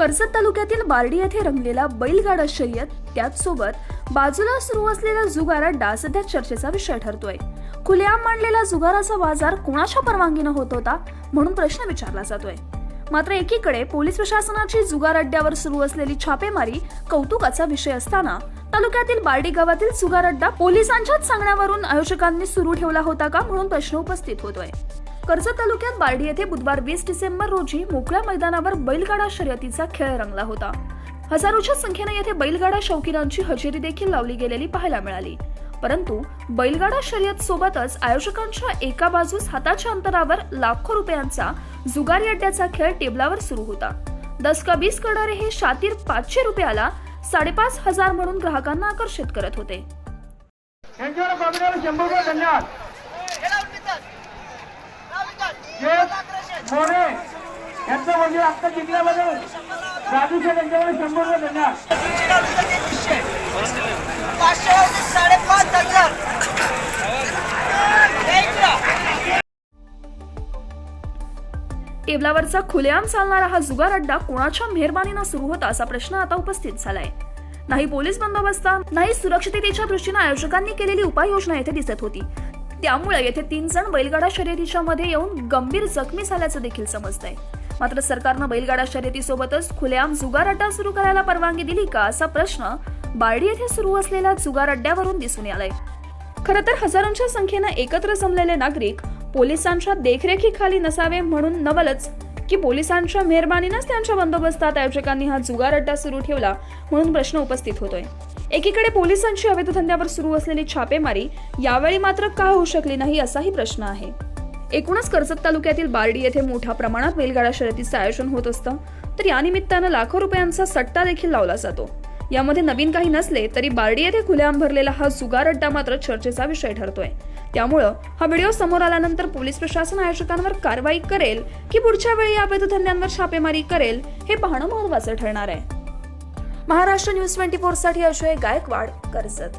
कर्जत तालुक्यातील बार्डी येथे रंगलेला बैलगाडा शर्यत त्याचसोबत बाजूला सुरू असलेला जुगार अड्डा सध्या चर्चेचा विषय ठरतोय. खुलेआम मांडलेला जुगाराचा बाजार कोणाच्या परवानगीनं होत होता म्हणून प्रश्न विचारला जातोय. मात्र एकीकडे पोलीस प्रशासनाची जुगार अड्ड्यावर सुरू असलेली छापेमारी कौतुकाचा विषय असताना तालुक्यातील बार्डी गावातील जुगार अड्डा पोलिसांच्याच सांगण्यावरून आयोजकांनी सुरू ठेवला होता का म्हणून प्रश्न उपस्थित होतोय. कर्जत तालुक्यात बार्डी येथे बुधवार वीस डिसेंबर रोजी मोकळ्या मैदानावर बैलगाडा शर्यतीचा खेळ रंगला होता. हजारोच्या संख्येने येथे बैलगाडा शौकीनांची हजेरी देखील लावली गेलेली पाहायला मिळाली. परंतु बैलगाडा शर्यत सोबतच आयोजकांच्या एका बाजूस हाताच्या अंतरावर लाखो रुपयांचा जुगारी अड्ड्याचा खेळ टेबलावर सुरू होता. दस का बीस करणारे हे शातीर पाचशे रुपयाला साडेपाच हजार म्हणून ग्राहकांना आकर्षित करत होते यांच्यावर बघण्याला शंभर रुपये धन्यवाद जे मोरे यांचं म्हणजे आत्ता जिंकल्याबद्दल राजू शेठ यांच्यावर शंभर रुपये देणार. पाचशे साडेपाच हजार टेबलावरचा खुलेआम चालणारा हा जुगार अड्डा कोणाच्या मेहरबानीनं सुरू होता असा प्रश्न आता उपस्थित झालाय. नाही पोलीस बंदोबस्त नाही सुरक्षिततेच्या दृष्टीनं आयोजकांनी केलेली उपाययोजना येथे दिसत होती. त्यामुळे येथे तीन जण बैलगाडा शर्यतीच्या मध्ये येऊन गंभीर जखमी झाल्याचं देखील समजतंय. मात्र सरकारनं बैलगाडा शर्यतीसोबतच खुलेआम जुगार अड्डा सुरू करायला परवानगी दिली का असा प्रश्न बार्डी येथे सुरू असलेल्या जुगार अड्ड्यावरून दिसून आलाय खर तर हजारोंच्या संख्येनं एकत्र जमलेले नागरिक पोलिसांच्या देखरेखीखाली नसावे म्हणून नवलच की पोलिसांच्या मेहरबानीनंच त्यांच्या बंदोबस्तात आयोजकांनी हा जुगार अड्डा सुरू ठेवला म्हणून प्रश्न उपस्थित होतोय. एकीकडे पोलिसांची अवैध धंद्यावर सुरू असलेली छापेमारी यावेळी मात्र का होऊ शकली नाही असाही प्रश्न आहे. एकूणच कर्जत तालुक्यातील बार्डी येथे मोठ्या प्रमाणात बैलगाडा शर्यतीचं आयोजन होत असतं तर या निमित्तानं लाखो रुपयांचा सट्टा देखील लावला जातो. यामध्ये नवीन काही नसले तरी बार्डी येथे खुलेआम भरलेला हा जुगार अड्डा मात्र चर्चेचा विषय ठरतोय. त्यामुळं हा व्हिडिओ समोर आल्यानंतर पोलीस प्रशासन आयोजकांवर कारवाई करेल की पुढच्या वेळी या अवैध धंद्यांवर छापेमारी करेल हे पाहणं महत्वाचं ठरणार आहे. महाराष्ट्र न्यूज ट्वेंटी फोरसाठी अजय गायकवाड कर्जत.